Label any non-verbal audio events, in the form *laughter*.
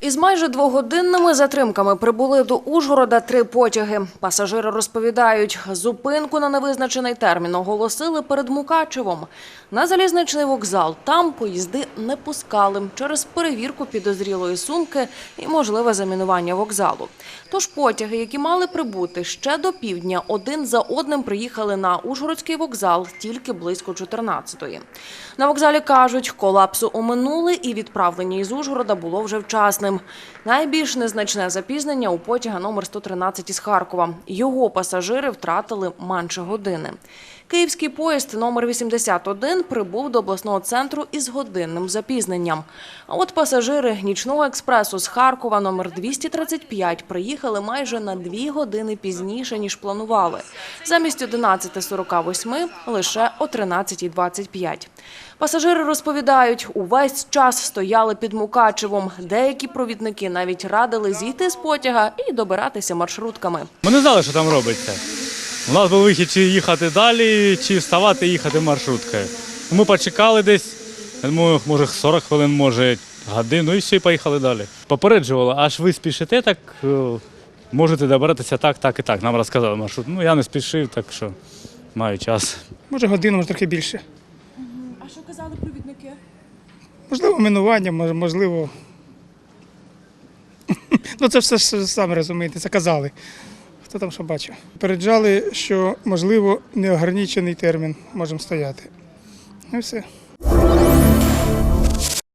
Із майже двогодинними затримками прибули до Ужгорода три потяги. Пасажири розповідають, зупинку на невизначений термін оголосили перед Мукачевом. На залізничний вокзал там поїзди не пускали через перевірку підозрілої сумки і можливе замінування вокзалу. Тож потяги, які мали прибути ще до півдня, один за одним приїхали на Ужгородський вокзал тільки близько 14-ї. На вокзалі кажуть, колапсу оминули і відправлення із Ужгорода було вже вчасним. Найбільш незначне запізнення у потяга номер 113 із Харкова. Його пасажири втратили менше години. Київський поїзд номер 81 прибув до обласного центру із годинним запізненням. А от пасажири нічного експресу з Харкова номер 235 приїхали майже на дві години пізніше, ніж планували. Замість 11.48 лише о 13.25. Пасажири розповідають, увесь час стояли під Мукачевом. Деякі провідники навіть радили зійти з потяга і добиратися маршрутками. Ми не знали, що там робиться. У нас був вихід чи їхати далі, чи вставати і їхати маршруткою. Ми почекали десь, я думаю, може 40 хвилин, може годину, і все, і поїхали далі. Попереджували, аж ви спішите, так е, можете добиратися так, так і так. Нам розказали маршрут. Ну я не спішив, так що маю час. Може годину, може трохи більше. А що казали провідники? Можливо, минування, можливо. *laughs* Ну це все ж самі розумієте, це казали. Хто там що бачив? Переджали, що можливо неограничений термін можемо стояти. Ну і все.